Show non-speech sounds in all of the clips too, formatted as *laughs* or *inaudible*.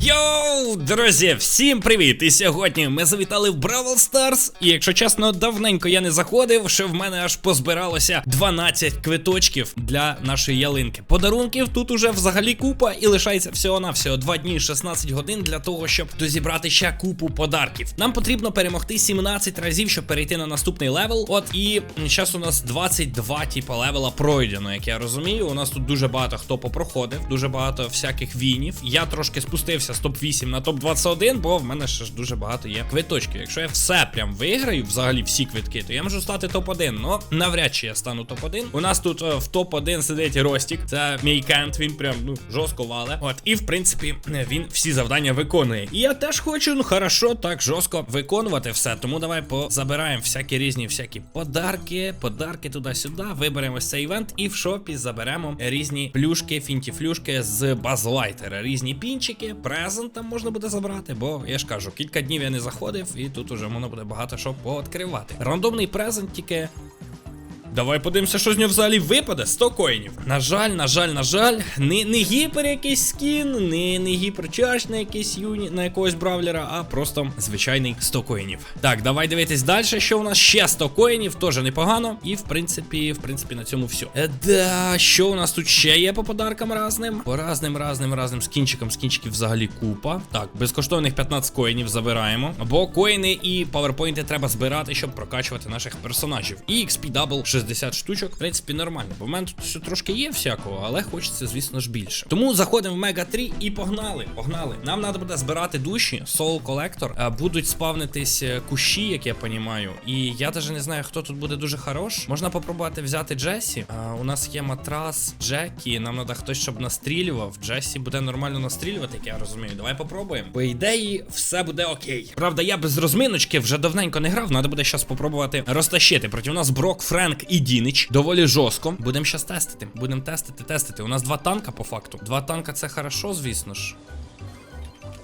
Йоу, друзі, всім привіт! І сьогодні ми завітали в Бравл Старс. І якщо чесно, давненько я не заходив, що в мене аж позбиралося 12 квиточків для нашої ялинки. Подарунків тут уже взагалі купа, і лишається всього на всього 2 дні 16 годин для того, щоб дозібрати ще купу подарків. Нам потрібно перемогти 17 разів, щоб перейти на наступний левел. От і зараз у нас 22 типа левела пройдено, як я розумію. У нас тут дуже багато хто попроходив, дуже багато всяких вінів. Я трошки спустився з топ 8 на топ 21, бо в мене ще ж дуже багато є квиточків. Якщо я все прям виграю, взагалі всі квитки, то я можу стати топ 1 Ну навряд чи я стану топ 1 У нас тут е, в топ 1 сидить Ростік. Це мій кент. Він прям ну жорстко вале. От і в принципі він всі завдання виконує. І я теж хочу, ну хорошо, так жорстко виконувати все. Тому давай позабираємо всякі різні всякі подарки, подарки туди-сюди. Виберемо цей івент і в шопі заберемо різні плюшки, фінті-флюшки з базлайтера, різні пінчики, презент там можна буде забрати, бо я ж кажу, кілька днів я не заходив, і тут уже можна буде багато що пооткривати. Рандомний презент тільки. Давай подивимося, що з нього взагалі випаде 100 коїнів. На жаль, на жаль, на жаль, не, не гіпер якийсь скін, не, не гіперчарж на якийсь юні, на якогось бравлера, а просто звичайний 100 коїнів. Так, давай дивитись далі, що у нас ще 100 коїнів, теж непогано. І в принципі, в принципі, на цьому все. Е, да, що у нас тут ще є по подаркам разним? По разним, разним, разним скінчикам, скінчиків взагалі купа. Так, безкоштовних 15 коїнів забираємо. Бо коїни і паверпойнти треба збирати, щоб прокачувати наших персонажів. І XP Double 60 штучок, в принципі, нормально. Бо в мене тут ще трошки є всякого, але хочеться, звісно ж, більше. Тому заходимо в Мега 3 і погнали. Погнали. Нам треба буде збирати душі, Soul Collector. Е, Будуть спавнитись е, кущі, як я понімаю. І я навіть не знаю, хто тут буде дуже хорош. Можна попробувати взяти Джесі. А, у нас є матрас Джекі. Нам треба хтось, щоб настрілював. Джесі буде нормально настрілювати, як я розумію. Давай попробуємо. По ідеї, все буде окей. Правда, я без розминочки вже давненько не грав. Треба буде зараз попробувати розтащити. Проти нас Брок, Френк і Дінич. Доволі жорстко. Будемо зараз тестити. Будемо тестити, тестити. У нас два танка по факту. Два танка це хорошо, звісно ж.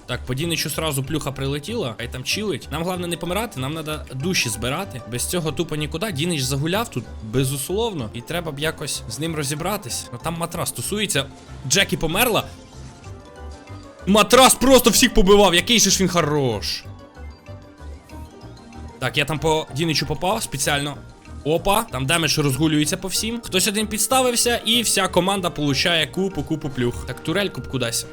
Так, по Діничу сразу плюха прилетіла, хай там чилить. Нам головне не помирати, нам треба душі збирати. Без цього тупо нікуди. Дінич загуляв тут, безусловно. І треба б якось з ним розібратись. Ну там матрас тусується. Джекі померла. Матрас просто всіх побивав, який же ж він хорош. Так, я там по Діничу попав спеціально. Опа, там демедж розгулюється по всім. Хтось один підставився, і вся команда получає купу, купу плюх. Так, турельку б кудись.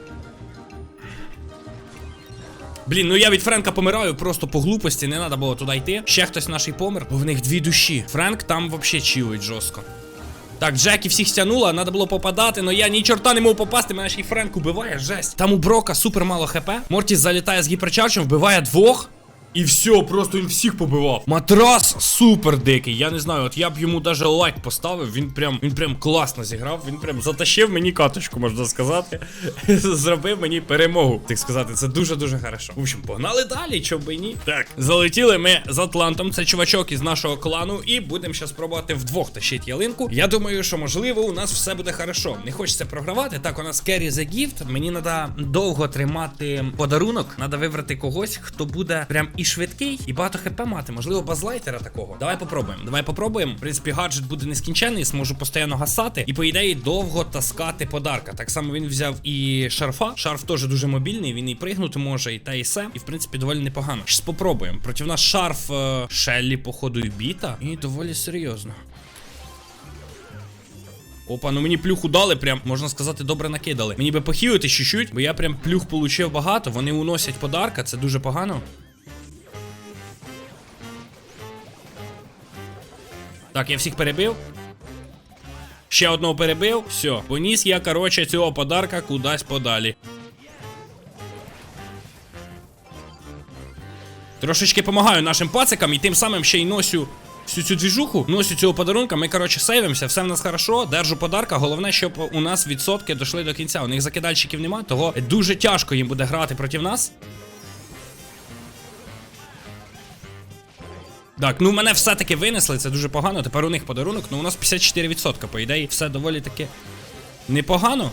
Блін, ну я від Френка помираю просто по глупості, не треба було туди йти. Ще хтось наший помер, бо в них дві душі. Френк там взагалі чилить жорстко. Так, Джекі всіх стягнула, треба було попадати, але я ні чорта не мог попасти, мене ще й Френк убиває, жесть. Там у Брока супер мало хп. Мортіс залітає з гіперчарджем, вбиває двох. І все, просто він всіх побивав. Матрас супер дикий. Я не знаю, от я б йому даже лайк поставив. Він прям він прям класно зіграв. Він прям затащив мені каточку, можна сказати. *laughs* Зробив мені перемогу. Так сказати, це дуже-дуже хорошо. В общем, погнали далі, чого би і ні. Так, залетіли ми з Атлантом. Це чувачок із нашого клану. І будемо зараз пробувати вдвох тащити ялинку. Я думаю, що можливо у нас все буде хорошо. Не хочеться програвати. Так, у нас carry the gift. Мені треба довго тримати подарунок. Треба вибрати когось, хто буде прям і швидкий, і багато хп мати. Можливо, базлайтера такого. Давай попробуємо. Давай попробуємо. В принципі, гаджет буде нескінченний, зможу постійно гасати. І по ідеї довго таскати подарка. Так само він взяв і шарфа. Шарф теж дуже мобільний, він і пригнути може, і та і се. І в принципі доволі непогано. Щас попробуємо. Проти нас шарф е Шеллі, походу, і біта. І доволі серйозно. Опа, ну мені плюху дали, прям, можна сказати, добре накидали. Мені би похилити чуть-чуть, бо я прям плюх получив багато. Вони уносять подарка, це дуже погано. Так, я всіх перебив. Ще одного перебив. Все, поніс я, короче, цього подарка кудись подалі. Трошечки допомагаю нашим пацикам і тим самим ще й носю всю цю двіжуху, носю цього подарунка. Ми, коротше, сейвимося, все в нас хорошо, держу подарка. Головне, щоб у нас відсотки дійшли до кінця. У них закидальщиків нема, того дуже тяжко їм буде грати проти нас. Так, ну мене все-таки винесли, це дуже погано. Тепер у них подарунок, ну у нас 54%, по ідеї, все доволі таки непогано.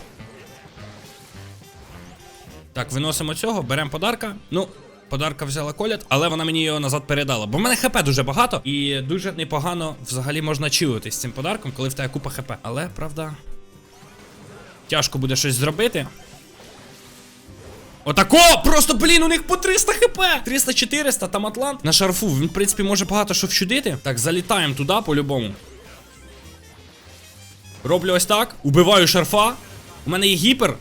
Так, виносимо цього, беремо подарка. Ну, подарка взяла колят, але вона мені його назад передала. Бо в мене хп дуже багато, і дуже непогано взагалі можна чилити з цим подарком, коли в тебе купа хп. Але, правда, тяжко буде щось зробити. Отако! Просто, блін, у них по 300 хп! 300-400, там Атлант. На шарфу, він, в принципі, може багато що вчудити. Так, залітаємо туди по-любому. Роблю ось так. Убиваю шарфа. У мене є гіпер.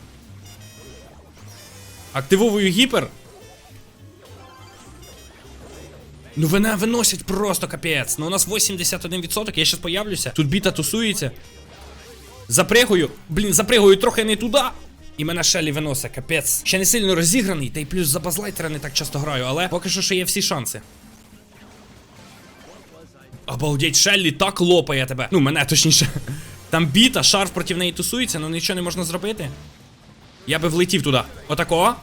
Активовую гіпер. Ну мене виносять просто капець. Ну у нас 81%, я щас появлюся. Тут біта тусується. Запригую. Блін, запригую трохи не туди. І мене Шелі виносить, капець. Ще не сильно розіграний, та й плюс за базлайтера не так часто граю, але поки що ще є всі шанси. Обалдеть, Шеллі так лопає тебе. Ну, мене точніше. Там біта, шарф проти неї тусується, але нічого не можна зробити. Я би влетів туди. Отако.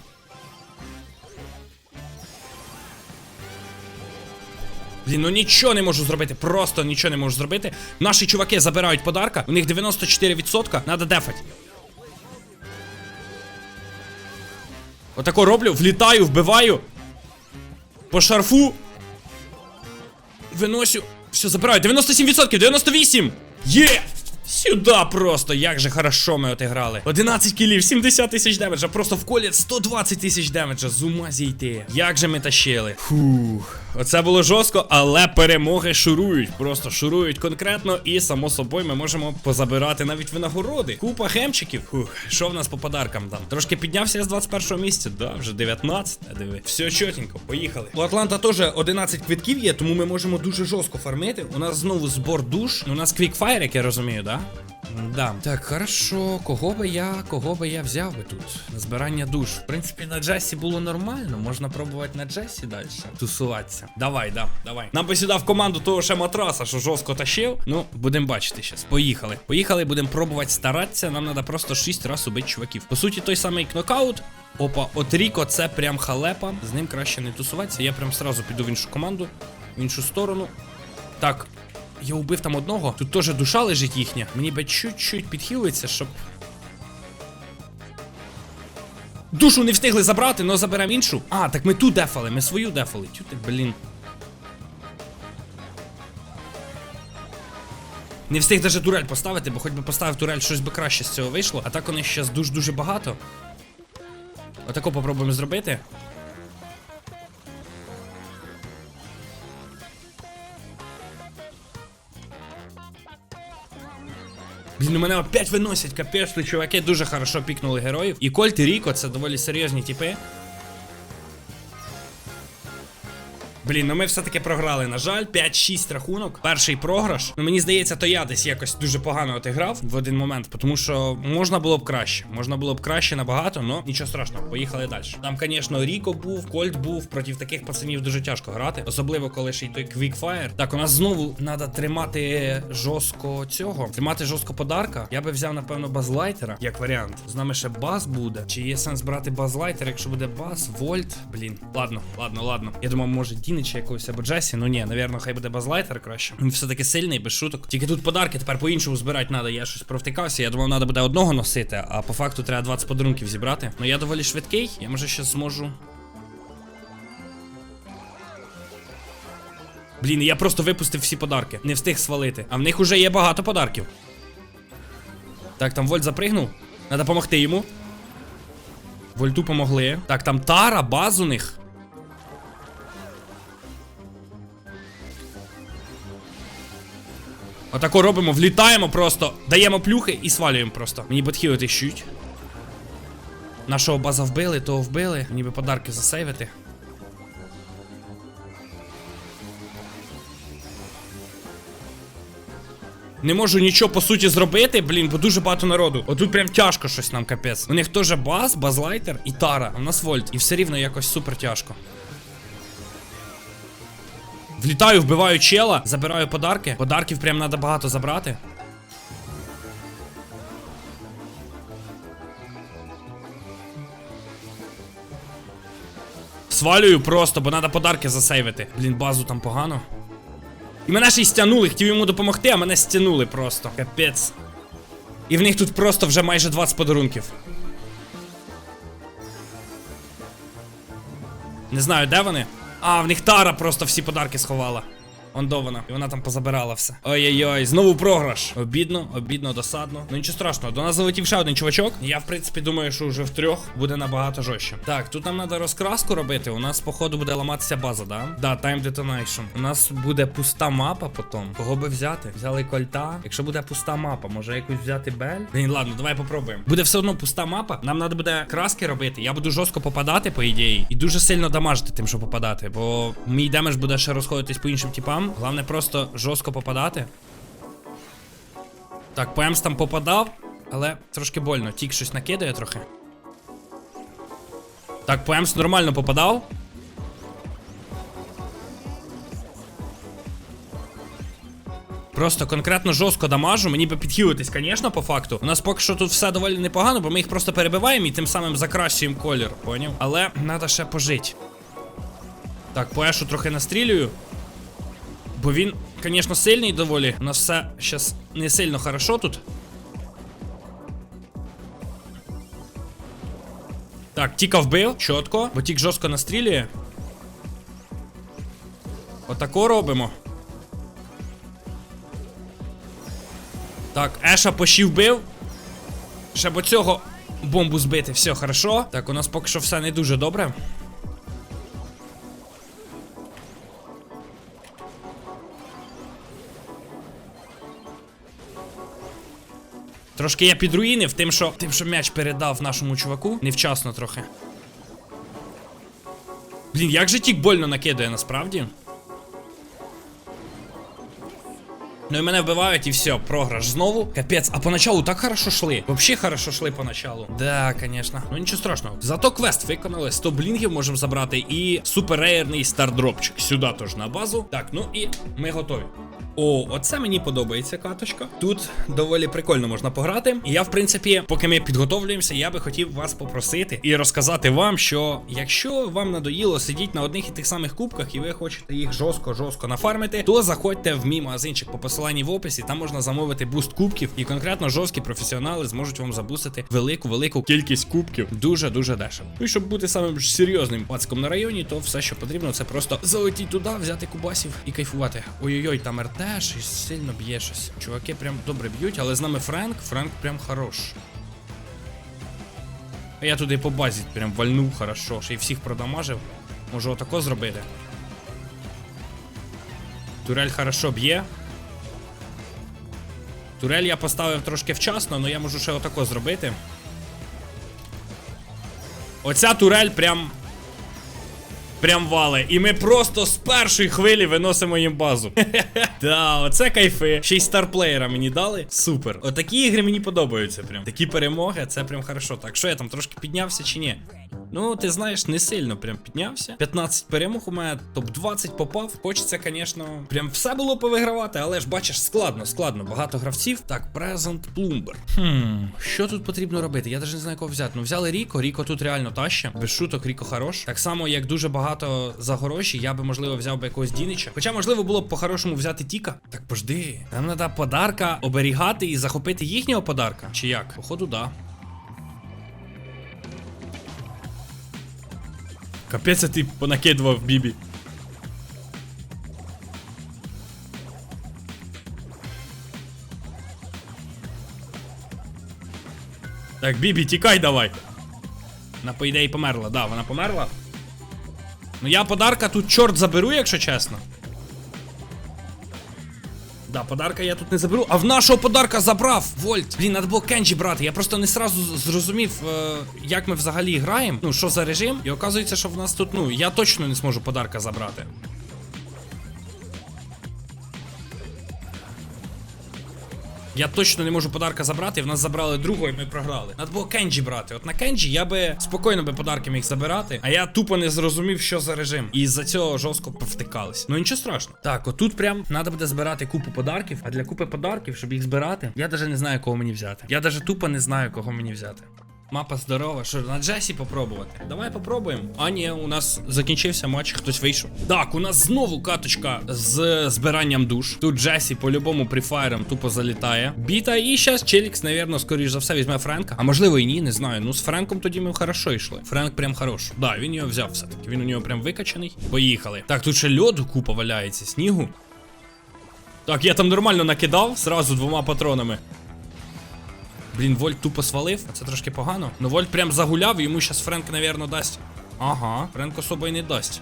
Блін, ну нічого не можу зробити, просто нічого не можу зробити. Наші чуваки забирають подарка, у них 94%, надо дефать. Отако роблю, влітаю, вбиваю. По шарфу. Виносю. Все, забираю. 97%, 98! Є! Сюда просто, як же хорошо ми отиграли. 11 кілів, 70 тисяч демеджа, просто в колі 120 тисяч демеджа. З ума зійти. Як же ми тащили. Фух. Оце було жорстко, але перемоги шурують. Просто шурують конкретно, і само собою ми можемо позабирати навіть винагороди. Купа хемчиків. Фух, що в нас по подаркам там? Трошки піднявся я з 21 місця. Да, вже 19. Диви. Все чотенько, поїхали. У Атланта теж 11 квитків є, тому ми можемо дуже жорстко фармити. У нас знову збор душ. У нас квікфайр, як я розумію, да? Да. Так, хорошо. Кого би я, кого би я взяв би тут? Збирання душ. В принципі, на Джесі було нормально. Можна пробувати на Джесі далі тусуватися. Давай, да, давай. Нам би сюди в команду того ще матраса, що жорстко тащив. Ну, будемо бачити зараз. Поїхали. Поїхали, будемо пробувати старатися. Нам треба просто 6 разів убити чуваків. По суті, той самий кнокаут. Опа, от Ріко це прям халепа. З ним краще не тусуватися. Я прям сразу піду в іншу команду, в іншу сторону. Так, я убив там одного. Тут теж душа лежить їхня. Мені би чуть-чуть підхилиться, щоб. Душу не встигли забрати, но заберемо іншу. А, так ми ту дефали, ми свою дефали. Тю ти, блін. Не встиг даже турель поставити, бо хоч би поставив турель, щось би краще з цього вийшло. А так вони ще дуже-дуже багато. Отако попробуємо зробити. Блін, мене опять виносять, капець, чуваки дуже хорошо пікнули героїв. І Кольт і Ріко це доволі серйозні типи. Блін, ну ми все-таки програли, на жаль, 5-6 рахунок. Перший програш. Ну мені здається, то я десь якось дуже погано отиграв в один момент, тому що можна було б краще. Можна було б краще набагато, але нічого страшного, поїхали далі. Там, звісно, Ріко був, Кольт був. Проти таких пацанів дуже тяжко грати. Особливо, коли ще й той квікфаєр. Так, у нас знову треба тримати жорстко цього. Тримати жорстко подарка. Я би взяв, напевно, базлайтера, як варіант. З нами ще бас буде. Чи є сенс брати базлайтер, якщо буде бас, вольт? Блін. Ладно, ладно, ладно. Я думав, може Дінича якогось або Джесі. Ну ні, навірно, хай буде базлайтер краще. Він все-таки сильний, без шуток. Тільки тут подарки тепер по-іншому збирати треба. Я щось провтикався. Я думав, треба буде одного носити, а по факту треба 20 подарунків зібрати. Ну я доволі швидкий, я може ще зможу. Блін, я просто випустив всі подарки. Не встиг свалити. А в них уже є багато подарків. Так, там Вольт запригнув. Треба допомогти йому. Вольту помогли. Так, там Тара, баз у них. Отако робимо, влітаємо просто, даємо плюхи і свалюємо просто. Мені ботхіли тищуть. Нашого база вбили, того вбили. Мені би подарки засейвити. Не можу нічого по суті зробити, блін, бо дуже багато народу. Отут прям тяжко щось нам капець. У них теж баз, базлайтер і тара, а в нас вольт. І все рівно якось супер тяжко. Влітаю, вбиваю чела, забираю подарки. Подарків прям треба багато забрати. Свалюю просто, бо треба подарки засейвити. Блін, базу там погано. І мене ще й стянули, хотів йому допомогти, а мене стянули просто. Капець. І в них тут просто вже майже 20 подарунків. Не знаю, де вони. А, в них Тара просто всі подарки сховала. Он до вона. І вона там позабирала все. Ой-ой-ой, знову програш. Обідно, обідно, досадно. Ну нічого страшного. До нас залетів ще один чувачок. Я, в принципі, думаю, що вже в трьох буде набагато жорстче. Так, тут нам треба розкраску робити. У нас, походу, буде ламатися база, да? Да, Time Detonation. У нас буде пуста мапа потім. Кого би взяти? Взяли кольта. Якщо буде пуста мапа, може якусь взяти бель? Блін, ладно, давай попробуємо. Буде все одно пуста мапа. Нам треба буде краски робити. Я буду жорстко попадати, по ідеї, і дуже сильно дамажити тим, що попадати. Бо мій демедж буде ще розходитись по іншим типам. Головне просто жорстко попадати. Так, по там попадав, але трошки больно. Тік щось накидає трохи. Так, по нормально попадав. Просто конкретно жорстко дамажу. Мені би підхилитись, звісно, по факту. У нас поки що тут все доволі непогано, бо ми їх просто перебиваємо і тим самим закращуємо колір, поняв? Але треба ще пожити. Так, по Ешу трохи настрілюю. Бо він, звісно, сильний доволі. У нас все зараз не сильно хорошо тут. Так, Тіка вбив, чітко, бо тік жорстко настрілює. Отако робимо. Так, Еша пощі вбив. Ще б цього бомбу збити. Все, хорошо. Так, у нас поки що все не дуже добре. Трошки я підруїнив тим, що тим, що м'яч передав нашому чуваку. Невчасно трохи. Блін, як же тік больно накидає насправді. Ну і мене вбивають, і все, програш знову. Капець, а поначалу так хорошо шли. Вообще хорошо шли поначалу. Да, конечно. Ну нічого страшного. Зато квест виконали. 100 блінгів можемо забрати. І суперрейерний стардропчик. Сюди теж на базу. Так, ну і ми готові. О, оце мені подобається каточка. Тут доволі прикольно можна пограти. І я, в принципі, поки ми підготовлюємося, я би хотів вас попросити і розказати вам, що якщо вам надоїло сидіти на одних і тих самих кубках, і ви хочете їх жорстко-жорстко нафармити, то заходьте в мій магазинчик по посиланні в описі. Там можна замовити буст кубків, і конкретно жорсткі професіонали зможуть вам забустити велику-велику кількість кубків. Дуже-дуже дешево. Ну і щоб бути самим серйозним пацком на районі, то все, що потрібно, це просто залетіти туди, взяти кубасів і кайфувати. Ой-ой-ой, там РТ щось сильно б'є щось. Чуваки прям добре б'ють, але з нами Френк. Френк прям хорош. Я туди по базі прям вальнув хорошо. Ще й всіх продамажив. Можу отако зробити. Турель хорошо б'є. Турель я поставив трошки вчасно, але я можу ще отако зробити. Оця турель прям. Прям вали. І ми просто з першої хвилі виносимо їм базу. *laughs* Да, оце кайфи. Ще й старплеєра мені дали. Супер. Отакі ігри мені подобаються. Прям. Такі перемоги, це прям хорошо. Так, що я там трошки піднявся чи ні? Ну, ти знаєш, не сильно прям піднявся. 15 перемог у мене, топ-20 попав. Хочеться, звісно, прям все було повигравати, але ж бачиш, складно, складно. Багато гравців. Так, Present Plumber. Хм, що тут потрібно робити? Я навіть не знаю, кого взяти. Ну, взяли Ріко, Ріко тут реально таща. Без шуток, Ріко хорош. Так само, як дуже багато за гроші, я би, можливо, взяв би якогось Дінича. Хоча, можливо, було б по-хорошому взяти Тіка. Так, пожди. Нам треба подарка оберігати і захопити їхнього подарка. Чи як? Походу, да. Капець, а ти понакидував Бібі. Так, Бібі, тікай давай. Вона, по ідеї, померла, да, вона померла. Ну я подарка тут чорт заберу, якщо чесно. Да, подарка я тут не заберу. А в нашого подарка забрав Вольт. Блін, треба було Кенджі брати. Я просто не сразу зрозумів, е, як ми взагалі граємо. Ну, що за режим. І оказується, що в нас тут, ну, я точно не зможу подарка забрати. Я точно не можу подарка забрати, в нас забрали другого і ми програли. Надо було Кенджі брати. От на Кенджі я би спокійно би подарки міг забирати, а я тупо не зрозумів, що за режим. І з-за цього жорстко повтикались. Ну нічого страшного. Так, отут прям треба буде збирати купу подарків. А для купи подарків, щоб їх збирати, я навіть не знаю, кого мені взяти. Я навіть тупо не знаю, кого мені взяти. Мапа здорова, що на Джесі попробувати. Давай попробуємо. А ні, у нас закінчився матч, хтось вийшов. Так, у нас знову каточка з збиранням душ. Тут Джесі по-любому прифайром тупо залітає. Біта, і зараз Челікс, навірно, скоріш за все, візьме Френка. А можливо і ні, не знаю. Ну з Френком тоді ми хорошо йшли. Френк прям хорош. Да, він його взяв все-таки. Він у нього прям викачаний. Поїхали. Так, тут ще льоду купа валяється, снігу. Так, я там нормально накидав зразу двома патронами. Блін, Вольт тупо свалив, а це трошки погано. Ну Вольт прям загуляв, і йому зараз Френк, навірно, дасть. Ага, Френк особо й не дасть.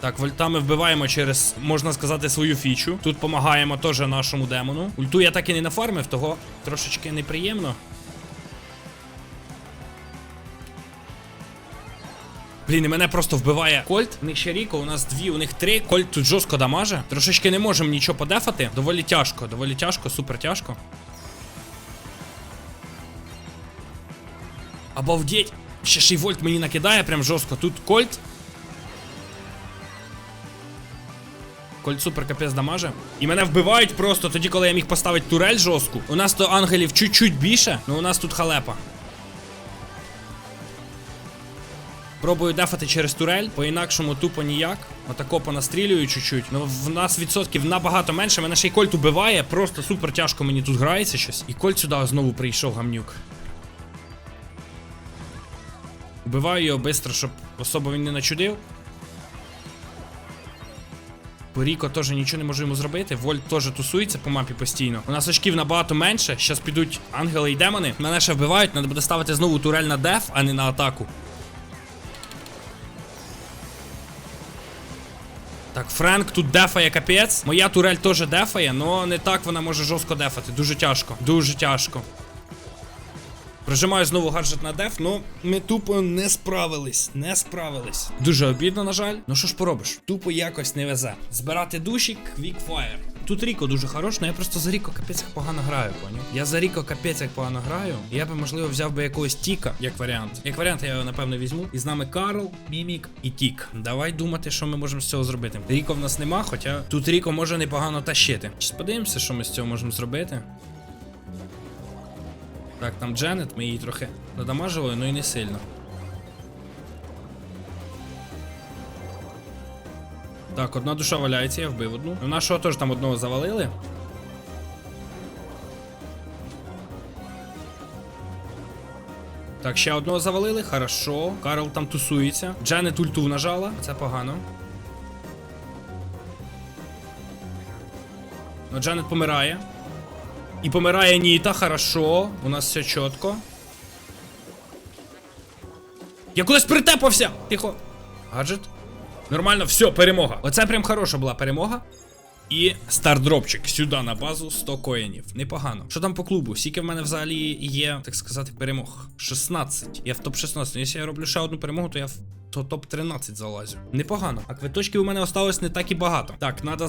Так, вольтами вбиваємо через, можна сказати, свою фічу. Тут допомагаємо теж нашому демону. Ульту я так і не нафармив, того трошечки неприємно. Блін, і мене просто вбиває Кольт. У них ще Ріко, у нас дві, у них три. Кольт тут жорстко дамаже. Трошечки не можемо нічого подефати. Доволі тяжко, доволі тяжко, супер тяжко. Обалдеть! Ще вольт мені накидає прям жорстко. Тут Кольт. Кольт супер капець дамаже. І мене вбивають просто тоді, коли я міг поставити турель жорстку. У нас то ангелів чуть-чуть більше, але у нас тут халепа. Пробую дефати через турель, по-інакшому тупо ніяк. Отако понастрілюю чуть-чуть. Ну в нас відсотків набагато менше. Мене ще й кольт убиває, просто супер тяжко мені тут грається щось. І кольт сюди знову прийшов гамнюк. Убиваю його швидко, щоб особо він не начудив. Ріко теж нічого не може йому зробити. Вольт теж тусується по мапі постійно. У нас очків набагато менше. Щас підуть ангели і демони. Мене ще вбивають, треба буде ставити знову турель на деф, а не на атаку. Так, Френк тут дефає капець. Моя турель теж дефає, але не так вона може жорстко дефати. Дуже тяжко. Дуже тяжко. Прижимаю знову гаджет на деф, ну ми тупо не справились, не справились. Дуже обідно, на жаль. Ну що ж поробиш? Тупо якось не везе. Збирати душі, квікфаєр. Тут Ріко дуже хорош, але я просто за Ріко капець як погано граю, поняв? Я за Ріко капець як погано граю. Я би, можливо, взяв би якогось Тіка, як варіант. Як варіант, я його напевно візьму. І з нами Карл, Мімік і Тік. Давай думати, що ми можемо з цього зробити. Ріко в нас нема, хоча тут Ріко може непогано тащити. Щас подивимося, що ми з цього можемо зробити. Так, там Дженет, ми її трохи надамажили, ну і не сильно. Так, одна душа валяється, я вбив одну. У нашого теж там одного завалили. Так, ще одного завалили, хорошо. Карл там тусується. Дженет ульту нажала, це погано. Ну, Дженет помирає. І помирає Ніта, хорошо. У нас все чітко. Я кудись притепався! Тихо. Гаджет. Нормально, все, перемога. Оце прям хороша була перемога. І стардропчик сюди на базу 100 коїнів. Непогано. Що там по клубу? Скільки в мене взагалі є, так сказати, перемог? 16. Я в топ-16. Ну, Якщо я роблю ще одну перемогу, то я в топ-13 залазю. Непогано. А квиточків у мене осталось не так і багато. Так, треба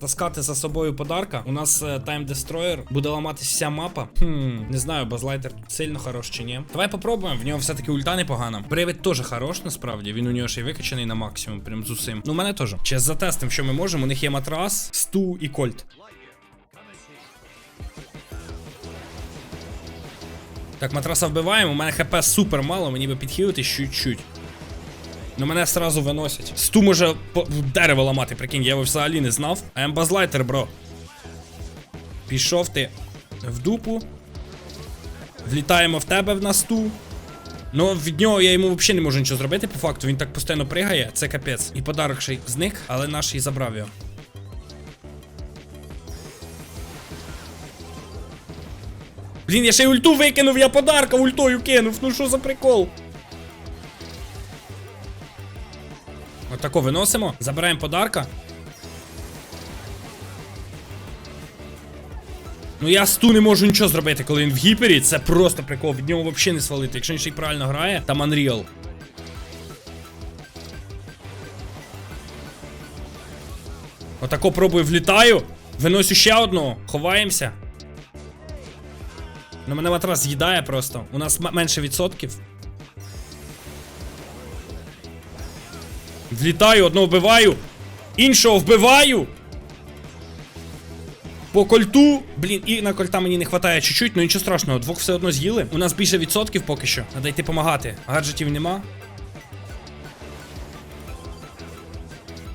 таскати за собою подарка. У нас е, Time Destroyer буде ламатися вся мапа. Хм, не знаю, базлайтер тут сильно хорош чи ні. Давай попробуємо. В нього все-таки ульта непогана. Привид теж хорош, насправді. Він у нього ще й викачаний на максимум, прям з усім. Ну, у мене теж. Ще затестим, що ми можемо. У них є матрас, сту і кольт. Так, матраса вбиваємо. У мене хп супер мало, мені би підхилити чуть-чуть. Ну мене сразу виносять. Сту може по дерево ламати, прикинь, я його взагалі не знав. А я базлайтер, бро. Пішов ти в дупу. Влітаємо в тебе в насту. Ну, від нього я йому взагалі не можу нічого зробити, по факту. Він так постійно пригає, це капець. І подарок ще зник, але наш і забрав його. Блін, я ще й ульту викинув, я подарка ультою кинув. Ну що за прикол? Отако виносимо, забираємо подарка. Ну я сту не можу нічого зробити, коли він в гіпері. Це просто прикол. Від нього взагалі не свалити. Якщо він ще й правильно грає, там Unreal. Отако пробую влітаю. Виносю ще одного. Ховаємося. Ну мене матрас з'їдає просто. У нас менше відсотків. Влітаю, одного вбиваю. Іншого вбиваю. По кольту. Блін, і на кольта мені не вистачає чуть-чуть, ну нічого страшного, двох все одно з'їли. У нас більше відсотків поки що. Треба йти помагати. Гаджетів нема.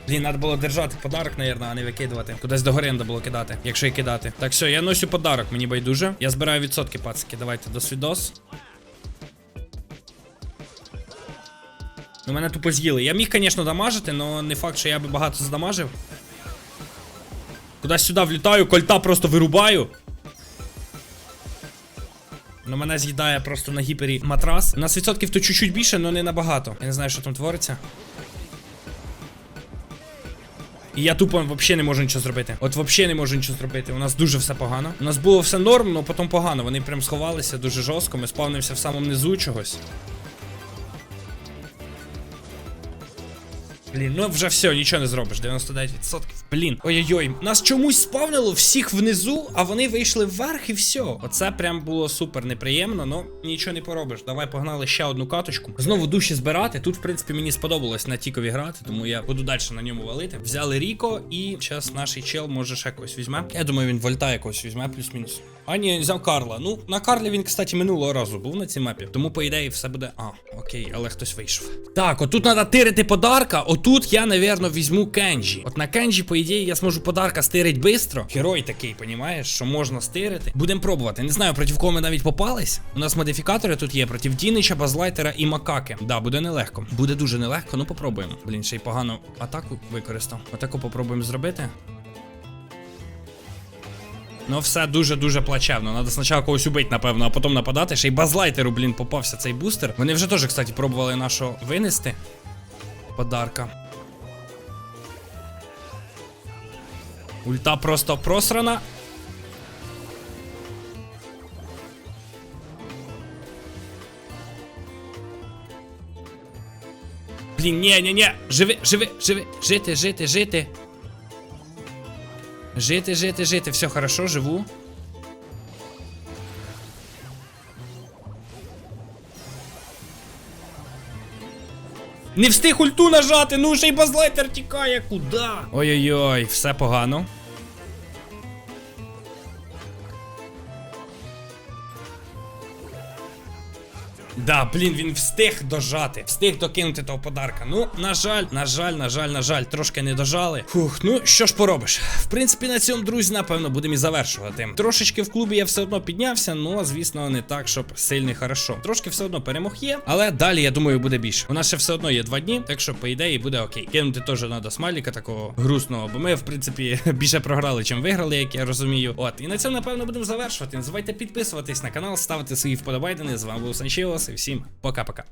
Блін, треба було держати подарок, наверное, а не викидувати. Кудись до треба було кидати, якщо і кидати. Так, все, я носю подарок, мені байдуже. Я збираю відсотки, пацики. Давайте до свідос. Ну, мене тупо з'їли. Я міг, звісно, дамажити, але не факт, що я би багато задамажив. Кудись сюди влітаю, кольта просто вирубаю. Ну, мене з'їдає просто на гіпері матрас. У нас відсотків то чуть-чуть більше, але не набагато. Я не знаю, що там твориться. І я тупо взагалі не можу нічого зробити. От взагалі не можу нічого зробити. У нас дуже все погано. У нас було все норм, але потім погано. Вони прям сховалися дуже жорстко. Ми спавнимося в самому низу чогось. Блін, ну вже все, нічого не зробиш. 99%. Блін. Ой-ой-ой. Нас чомусь спавнило всіх внизу, а вони вийшли вверх і все. Оце прям було супер неприємно, ну нічого не поробиш. Давай погнали ще одну каточку. Знову душі збирати. Тут, в принципі, мені сподобалось на Тікові грати, тому я буду далі на ньому валити. Взяли Ріко, і зараз наш чел може ще когось візьме. Я думаю, він вольта якогось візьме, плюс-мінус. А ні, взяв Карла. Ну, на Карлі він, кстати, минулого разу був на цій мапі. Тому, по ідеї, все буде. А, окей, але хтось вийшов. Так, отут треба тирити подарка. Отут я, навірно, візьму Кенджі. От на Кенджі, по ідеї, я зможу подарка стирить бистро. Герой такий, понімаєш, що можна стирити. Будемо пробувати. Не знаю, проти кого ми навіть попались. У нас модифікатори тут є проти Дінича, Базлайтера і Макаки. Да, буде нелегко. Буде дуже нелегко, ну попробуємо. Блін, ще й погано атаку використав. Атаку попробуємо зробити. Ну, все дуже-дуже плачевно. Надо спочатку когось убити, напевно, а потім нападати. Ще й базлайтеру, блін, попався цей бустер. Вони вже теж, кстати, пробували нашого винести. Подарка. Ульта просто просрана. Блін, ні, ні, ні. Живи, живи, живи, жити, жити, жити. Жити, жити, жити. Все хорошо, живу. Не встиг ульту нажати, ну ще й базлайтер тікає, куди? Ой-ой-ой, все погано. Да, блін, він встиг дожати, встиг докинути того подарка. Ну, на жаль, на жаль, на жаль, на жаль, трошки не дожали. Фух, ну що ж поробиш? В принципі, на цьому, друзі, напевно, будемо і завершувати. Трошечки в клубі я все одно піднявся, ну звісно, не так, щоб сильно і хорошо. Трошки все одно перемог є, але далі, я думаю, буде більше. У нас ще все одно є два дні, так що, по ідеї, буде окей. Кинути теж треба смайліка такого грустного, бо ми, в принципі, *laughs* більше програли, чим виграли, як я розумію. От, і на цьому, напевно, будемо завершувати. Не забувайте підписуватись на канал, ставити свої вподобайдени. З вами був Санчіос, всім пока-пока.